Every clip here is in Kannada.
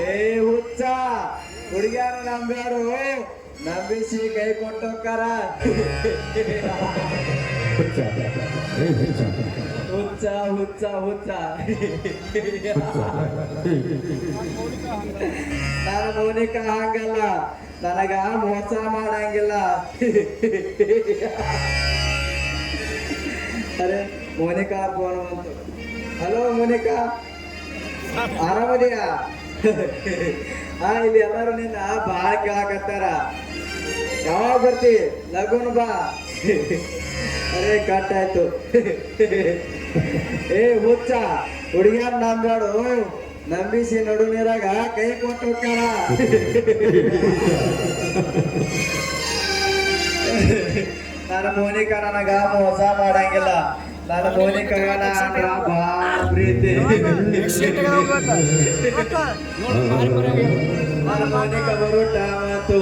ಏ, ಹುಚ್ಚ. ಹುಡುಗಿಯಾರ ನಂಬ್ಯಾರು. ನಂಬಿಸಿ ಕೈ ಕೊಟ್ಟೋಕ್ಕಾರ. ಹುಚ್ಚ ಹುಚ್ಚ ಹುಚ್ಚ ಹುಚ್ಚ ಹುಚ್ಚ ಹುಚ್ಚ. ನಾನು ಮೌನಿಕ ಹಂಗಲ್ಲ. ನನಗ ಮೋಸ ಮಾಡಂಗಿಲ್ಲ. ಅರೆ, ಮೋನಿಕಾ ಫೋನ್ ಬಂತು ಹಲೋ ಮೋನಿಕಾ. ಆರಾಮದಿಯಾ? ಹಾ, ಇಲ್ಲಿ ಎಲ್ಲರೂ ನಿನ್ನ ಬಾಳ ಕೇಳಕತ್ತಾರ ಯಾವಾಗ ಬರ್ತಿ? ಲಗುನ್ ಬಾ. ಅರೆ ಕಟ್ಟಾಯ್ತು ಏ, ಹುಚ್ಚ, ಹುಡುಗಿಯರ್ ನಂಬಾಡು ನಂಬಿಸಿ ನಡು ನೀರಾಗ ಕೈ ಕೊಟ್ಟು ಹೋಗ್ತಾರ. ನನ್ನ ಮೋನಿಕ ನನಗ ಮೋಸ ಮಾಡಂಗಿಲ್ಲ ನನ್ನ ಮೋನಿಕಗ ನಾನ ಪ್ರೀತಿ ನನ್ನ ಮೋನಿಕ ಬರು ಟೈಮ್ ಆತು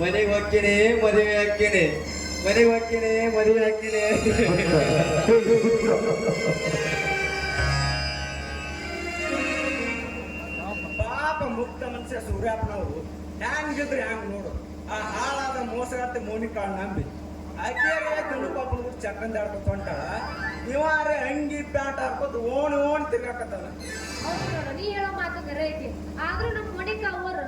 ಮನೆಗೆ ಹೋಗ್ತೀನಿ ಮದುವೆ ಹಾಕ್ತೀನಿ ಮನೆಗೆ ಹೋಗ್ತೀನಿ ಮದುವೆ ಹಾಕ್ತೀನಿ ಪಾಪ ಮುಕ್ತ ಮನುಷ್ಯ ಸೂರ್ಯಾಪ್ನವರು ಹ್ಯಾಂಗಿದ್ರೆ ಹ್ಯಾಂಗ್ ನೋಡು ಆ ಹಾಳಾದ ಮೋಸಗಾರ್ತಿ ಮೋನಿಕಾಳ್ ನಂಬಿ ಆಕೆ ಕಣ್ಣು ಪಾಪ ಚಕ್ಕಂದ ಆಡ್ಕೊತ ಹೊಂಟಾಳ ಇವಾರೆ ಅಂಗಿ ಪ್ಯಾಂಟ್ ಹಾಕೋದು ಓಣಿ ಓಣಿ ಹೌದು ನೋಡು ನೀ ಹೇಳೋ ಮಾತು ಕರೆ ಐತಿ. ಆದ್ರೂ ನಮ್ಮ ಮಣಿಕ ಅವರು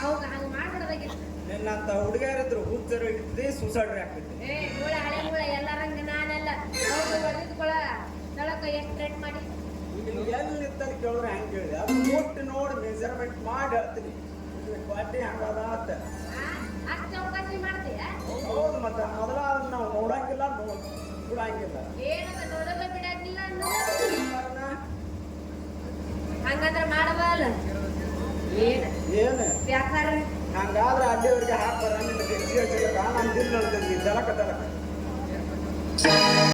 ಅವಾಗ ಹಂಗ ಮಾಡ್ಬಿಡದಾಗಿತ್ತು ನಿನ್ನಂತ ಹುಡುಗಿಯರಿದ್ರು ಹುಚ್ಚರು ಇರ್ತದೆ ಸುಸಾಡ್ರಿ ಆಗ್ತೈತಿ ಏ ಮೂಳೆ ಹಳೆ ಮೂಳೆ ಎಲ್ಲರಂಗ ನಾನೆಲ್ಲ. ಹೌದು ಹೊಡೆದ್ಕೊಳ ತಳಕ ಎಷ್ಟು ರೇಟ್ ಮಾಡಿ. ಈಗ ಎಲ್ಲಿ ಇತ್ತಲ್ಲಿ ಕೇಳಿದ್ರೆ ಹೆಂಗ್ ಕೇಳಿದೆ ಅದು ಮುಟ್ಟಿ ನೋಡಿ ಮೆಜರ್ಮೆಂಟ್ ಮಾಡಿ ಹೇಳ್ತೀನಿ. ಕ್ವಾಲಿಟಿ ಹಂಗದ ಅಂತ. ಮತ್ತೆ ಮೊದಲಾದ ನಾವು ನೋಡಂಗಿಲ್ಲ ನೋಡ್ ಬಿಡಂಗಿಲ್ಲ. ಏನದ ನೋಡೋದ ಬಿಡಂಗಿಲ್ಲ. ಹಂಗಂದ್ರ ಮಾಡಬಲ್ಲ ಏನ? ಏನು? ವ್ಯಾಪಾರ? ಹಂಗಾದ್ರೆ ಅಲ್ಲಿವರೆಗೆ ಹಾಕ್ಬಾರ ನಿನ್ನ ನಮ್ಮ ಜಲಕ